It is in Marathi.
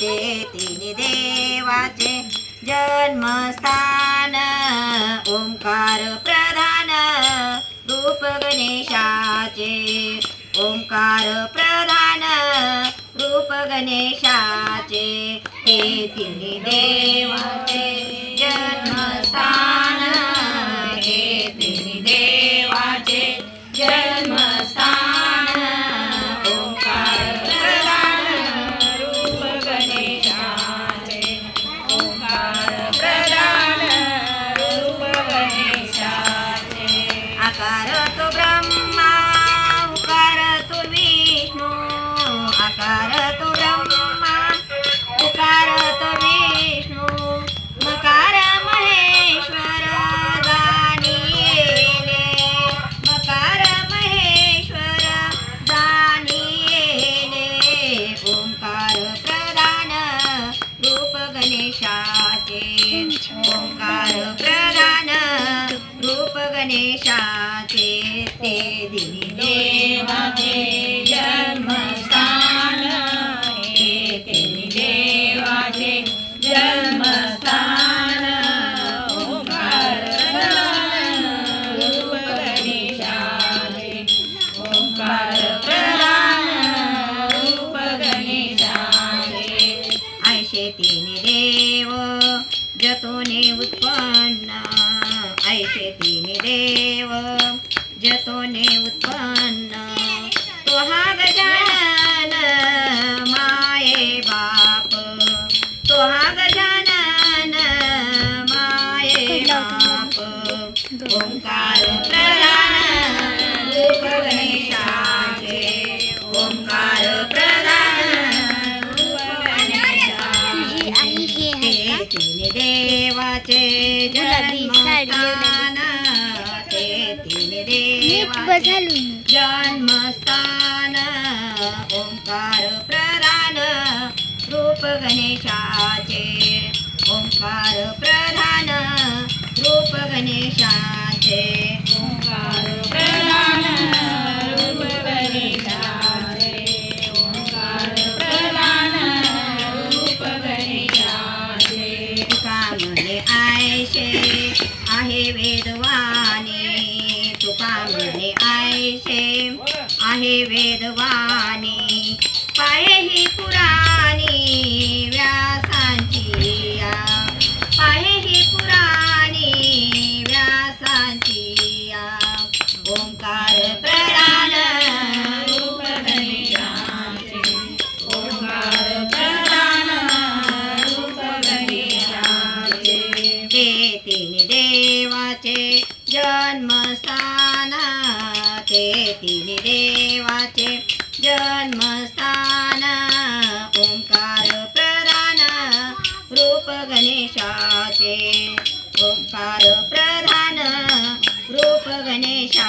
देवाचे तिन्ही देवाचे जन्मस्थान ओंकार प्रधान रूप गणेशाचे ओंकार प्रधान रूप गणेशाचे हे तिन्ही देवाचे ओंकार प्रधान रूप गणेशाचे ते दिनी देवाचे जन्मस्थान हे देवाचे जन्मस्थान ओंकार प्रधान रूप गणेशाचे ओंकार प्रधान रूप गणेशाचे ऐशे तिन्ही देव जतोने उत्पन्न ऐशे तिन्ही देव। जतोने उत्पन्न तो हा गजानन माये बाप। तो हा गजानन माये बाप। ओंकार जन्मस्थान ओंकार प्रधान रूप गणेशाचे. ओंकार प्रधान रूप गणेशाचे. ओंकार प्रधान रूप गणेशाचे. ओंकार प्रधान रूप गणेशाचे. आयशे आहे वेदवा. आयशे आहे वेदवाणी पाये देवाचे जन्मस्थान ओंकार प्रधान रूप गणेशाचे ओंकार प्रधान रूप गणेशा